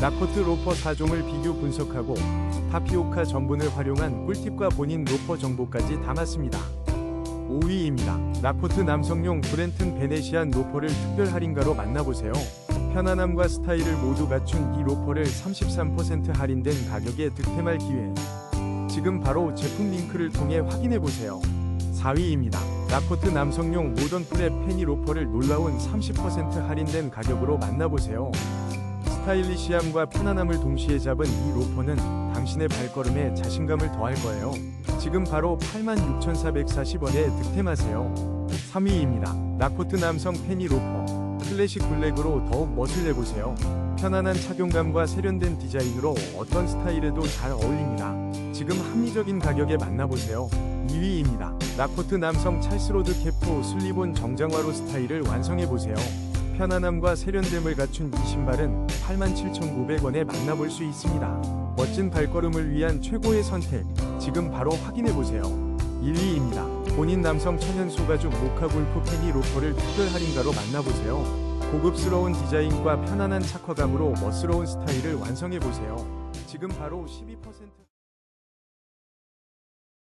라코트 로퍼 4종을 비교 분석하고 타피오카 전분을 활용한 꿀팁과 본인 로퍼 정보까지 담았습니다. 5위입니다. 라코트 남성용 브렌튼 베네시안 로퍼를 특별 할인가로 만나보세요. 편안함과 스타일을 모두 갖춘 이 로퍼를 33% 할인된 가격에 득템할 기회. 지금 바로 제품 링크를 통해 확인해보세요. 4위입니다. 라코트 남성용 모던 프랩 페니 로퍼를 놀라운 30% 할인된 가격으로 만나보세요. 스타일리시함과 편안함을 동시에 잡은 이 로퍼는 당신의 발걸음에 자신감을 더할 거예요. 지금 바로 86,440원에 득템하세요. 3위입니다. 라코트 남성 페니 로퍼. 클래식 블랙으로 더욱 멋을 내보세요. 편안한 착용감과 세련된 디자인으로 어떤 스타일에도 잘 어울립니다. 지금 합리적인 가격에 만나보세요. 2위입니다. 라코트 남성 찰스로드 캡토 슬리본 정장화로 스타일을 완성해보세요. 편안함과 세련됨을 갖춘 이 신발은 87,900원에 만나볼 수 있습니다. 멋진 발걸음을 위한 최고의 선택. 지금 바로 확인해보세요. 1위입니다. 본인 남성 천연 소가죽 모카 골프 페니 로퍼를 특별 할인가로 만나보세요. 고급스러운 디자인과 편안한 착화감으로 멋스러운 스타일을 완성해보세요. 지금 바로 12%